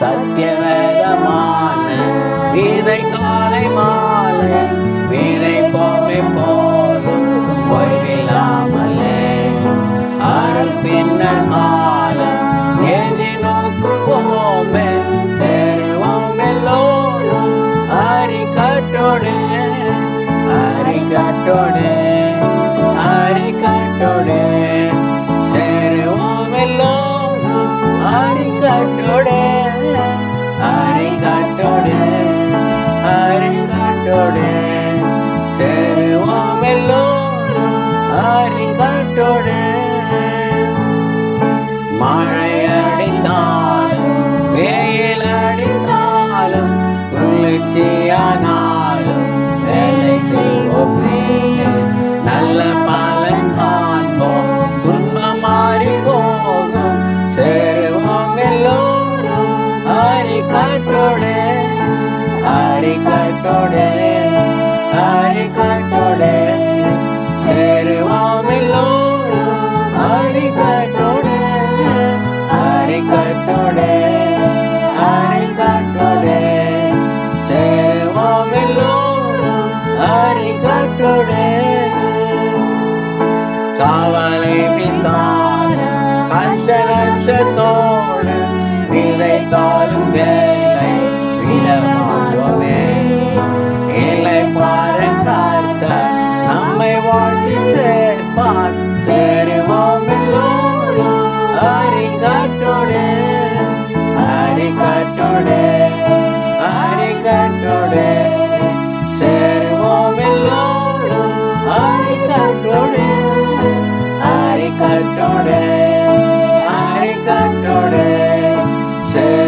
சத்தியவேதமான வீதை காலை மாலை வீதை போமே போலும் ஓய்வில்லாமலே அருள் பின்னர் காலம் ஏந்தி நோக்குவோமே சேருவோம் எல்லோரும் அரிக்கட்டோடு அரிக்கட்டோடு அரிக்கட்டோடு. சேருவோம் எல்லோரும் அரிக்கட்டோடு. அரிக்கட்டோடு அரிக்கட்டோடு சேருவோம் எல்லோரும் அரிக்கட்டோடு மழை அடித்தாலும் வெயில் அடித்தாலும் அரிக்கட்டோடு அரிக்கட்டோடு சேருவோம் எல்லோரும் அரிக்கட்டோடு அரிக்கட்டோடு அரிக்கட்டோடு. சேருவோம் காவலை பிசார கஷ்ட நஷ்டத்தோடு விதைத்தாலும் வே அரிக்கட்டோடு அரிக்கட்டோடு அரிக்கட்டோடு. சேருவோம் எல்லோரும் அரிக்கட்டோடு அரிக்கட்டோடு அரிக்கட்டோடு. சேரு